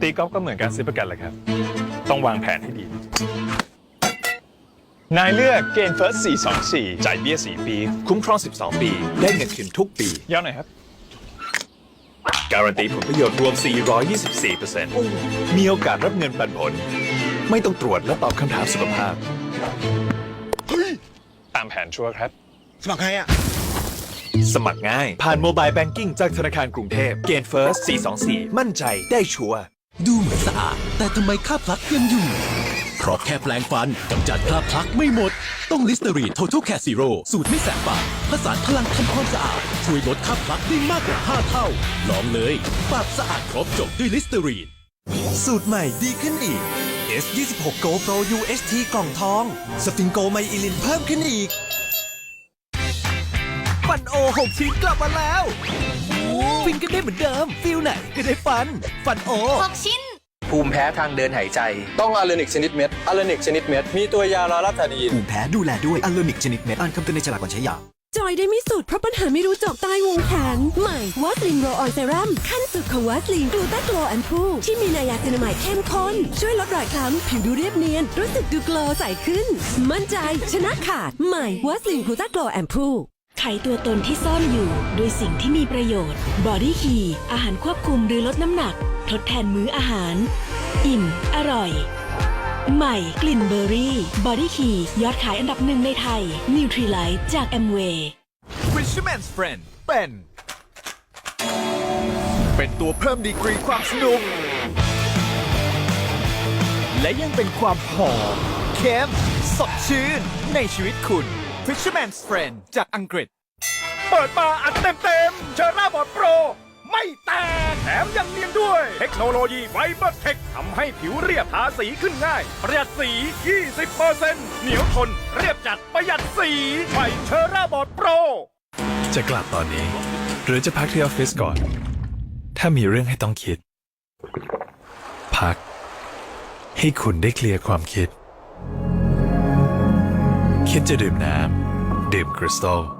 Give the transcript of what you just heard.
ตีกอล์ฟก็เหมือนการซื้อประกันแหละครับ ต้องวางแผนให้ดี นายเลือกเกณฑ์เฟิร์ส424 จ่ายเบี้ย 4 ปี คุ้มครอง 12 ปี ได้เงินคืนทุกปีย่อหน่อยครับ การันตีผลประโยชน์รวม 424%มีโอกาสรับเงินปันผล ไม่ต้องตรวจและตอบคำถามสุขภาพ ตามแผนชัวร์ครับ สมัครใครอะ สมัครง่าย ผ่านโมบายแบงกิ้งจากธนาคารกรุงเทพ เกณฑ์เฟิร์ส424 มั่นใจได้ชัวร์ ดูเหมือนสะอาด แต่ทำไมคราบพลักยังอยู่ เพราะแค่แปลงฟันกำจัดคราบพลักไม่หมด ต้องลิสเตอรีน Total Care Zero สูตรไม่แสบปากผสานพลังทำความสะอาด ช่วยลดคราบพลักได้มากกว่า 5 เท่า ลองเลยปากสะอาดครบจบด้วยลิสเตอรีน สูตรใหม่ดีขึ้นอีก S26 Go Pro UHT กล่องทอง สฟิงโกไมอิลินเพิ่มขึ้นอีก ฟันโอ6ชิ้นกลับมาแล้วฟินกันได้เหมือนเดิม ฟิลไหนก็ได้ฟัน ฟันโอ6ชิ้น ภูมิแพ้ทางเดินหายใจ ต้องอะเลนิกชนิดเม็ดอะเลนิกชนิดเม็ด มีตัวยาลาลาตาดีนภูมิแพ้ดูแลด้วยอัลโลนิกชนิดเม็ด อ่านคำเตือนในฉลากก่อนใช้ยาจอยได้ไม่สุดเพราะปัญหาไม่รู้จบใต้วงแขนใหม่วัสลินโรออนเซรั่มขั้นสุดของวัสลินกลูตาโกลแอนพูที่มีไนายาเซนามายเข้มข้น ช่วยลดรอยคล้ำผิวดูเรียบเนียน รู้สึกดูโกลว์ใสขึ้น มั่นใจชนะขาดใหม่วัสลินกลูตาโกลแอนพู ไขตัวตนที่ซ่อนอยู่ด้วยสิ่งที่มีประโยชน์ บอดี้คีอาหารควบคุมหรือลดน้ำหนัก ทดแทนมื้ออาหาร อิ่ม อร่อย ใหม่กลิ่นเบอร์รี่ บอดี้คียอดขายอันดับหนึ่งในไทย นิวทรีไลท์จากแอมเวย์ Fisherman's Friend เป็น เป็นตัวเพิ่มดีกรีความสนุก และยังเป็นความหอมเข้มสดชื่นในชีวิตคุณ Fisherman's Friend จากอังกฤษ เปิดมาอัดเต็มเต็มเชอร่าบอดโปร ไม่แตกแถมยังเนียนด้วย เทคโนโลยีไฟเบอร์เทคทำให้ผิวเรียบทาสีขึ้นง่าย ประหยัดสี 20%เหนียวทน เรียบจัดประหยัดสีใหม่เชอร่าบอดโปร จะกลับตอนนี้ หรือจะพักที่ออฟฟิศก่อน ถ้ามีเรื่องให้ต้องคิด พัก ให้คุณได้เคลียร์ความคิด คิดจะดื่มน้ำ ดื่มคริสตัล